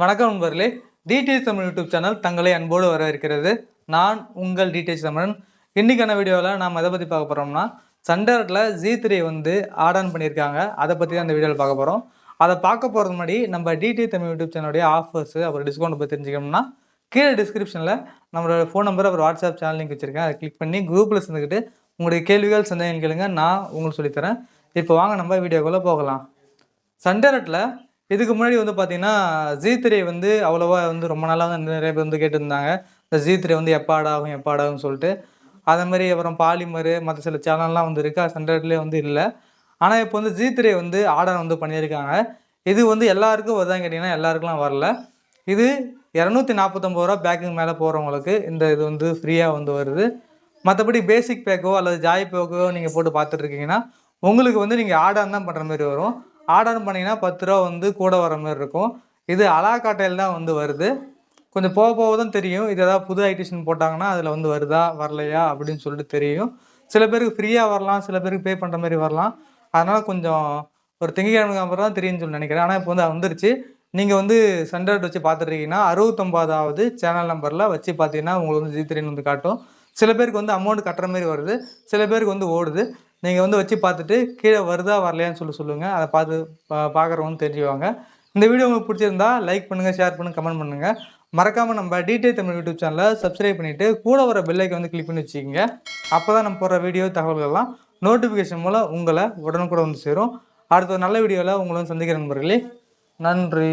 வணக்கம் நண்பர்களே. DTH Tamil YouTube channel தங்களை அன்போடு வரவேற்கிறது. நான் உங்கள் டிடிஎச் தமிழன். இன்றைக்கான வீடியோவில் நாம் எதை பற்றி பார்க்க போகிறோம்னா சண்டர்ட்டில் ஜி த்ரீ வந்து ஆட் ஆன் பண்ணியிருக்காங்க. அதை பற்றி தான் இந்த வீடியோவில் பார்க்க போகிறோம் அதை பார்க்க போகிறது முன்னாடி நம்ம டிடி தமிழ் யூடியூப் சேனலுடைய ஆஃபர்ஸ் அப்புறம் டிஸ்கவுண்ட் பற்றி தெரிஞ்சுக்கணும்னா கீழே டிஸ்கிரிப்ஷனில் நம்மளோட ஃபோன் நம்பர் அப்புறம் வாட்ஸ்அப் சேனல் லிங்க் வச்சுருக்கேன். அதை கிளிக் பண்ணி குரூப்பில் சேர்ந்துக்கிட்டு உங்களுடைய கேள்விகள் சந்தேகங்கள் கேளுங்க. நான் உங்களுக்கு சொல்லித்தரேன் இப்போ வாங்க நம்ம வீடியோக்குள்ளே போகலாம். சண்டரட்டில் இதுக்கு முன்னாடி வந்து பார்த்தீங்கன்னா ஜி த்ரீ வந்து அவ்வளோவா வந்து ரொம்ப நாளாக வந்து நிறைய பேர் வந்து கேட்டிருந்தாங்க. இந்த ஜி த்ரீ வந்து எப்பாடாகும் எப்பாடாகும் சொல்லிட்டு. அதே மாதிரி அப்புறம் பாலிமரு மற்ற சில சேனல்லாம் வந்து இருக்குது சென்டர்லேயே வந்து இல்லை. ஆனால் இப்போ வந்து ஜி த்ரீ வந்து ஆர்டர் வந்து பண்ணியிருக்காங்க. இது வந்து எல்லாருக்கும் வருதான்னு கேட்டிங்கன்னா எல்லாருக்குலாம் வரல. இது இரநூத்தி நாற்பத்தொம்பது ரூபா பேக்கிங் மேலே போகிறவங்களுக்கு இந்த இது வந்து ஃப்ரீயாக வந்து வருது. மற்றபடி பேசிக் பேக்கோ அல்லது ஜாய் பேக்கோ நீங்கள் போட்டு பார்த்துட்ருக்கீங்கன்னா உங்களுக்கு வந்து நீங்கள் ஆர்டர் தான் பண்ணுற மாதிரி வரும். ஆர்டர் பண்ணிங்கன்னா பத்து ரூபா வந்து கூட வர மாதிரி இருக்கும். இது அலாக்காட்டையில் தான் வந்து வருது. கொஞ்சம் போக போக தான் தெரியும். இது ஏதாவது புது ஐடிஷன் போட்டாங்கன்னா அதில் வந்து வருதா வரலையா அப்படின்னு சொல்லிட்டு தெரியும். சில பேருக்கு ஃப்ரீயாக வரலாம் சில பேருக்கு பே பண்ணுற மாதிரி வரலாம். அதனால் கொஞ்சம் ஒரு திங்கக்கிழமைக்கு அப்புறம் தான் தெரியும்னு சொல்லி நினைக்கிறேன். ஆனால் இப்போ வந்து வந்துருச்சு. நீங்கள் வந்து சண்டர்ட் வச்சு பார்த்துட்ருக்கீங்கன்னா அறுபத்தொம்பதாவது சேனல் நம்பரில் வச்சு பார்த்தீங்கன்னா உங்களுக்கு வந்து ஜி த்ரீன்னு வந்து காட்டும். சில பேருக்கு வந்து அமௌண்ட் கட்டுற மாதிரி வருது. சில பேருக்கு வந்து ஓடுது. நீங்கள் வந்து வச்சு பார்த்துட்டு கீழே வருதா வரலையான்னு சொல்லி சொல்லுங்கள் அதை பார்த்து பா பார்க்குறவங்க தெரிஞ்சுவாங்க இந்த வீடியோ உங்களுக்கு பிடிச்சிருந்தா லைக் பண்ணுங்கள் ஷேர் பண்ணுங்கள் கமெண்ட் பண்ணுங்கள் மறக்காமல் நம்ம டிடே தமிழ் யூடியூப் சேனலை சப்ஸ்கிரைப் பண்ணிவிட்டு கூட வர பெல்லைக்கு வந்து கிளிக் பண்ணி வச்சுக்கோங்க. அப்போ தான் நம்ம போடுற வீடியோ தகவல்கள்லாம் நோட்டிஃபிகேஷன் மூலம் உங்களை உடனுக்குடன் வந்து சேரும். அடுத்த நல்ல வீடியோவில் உங்களை வந்து சந்திக்கிற நண்பர்களே நன்றி.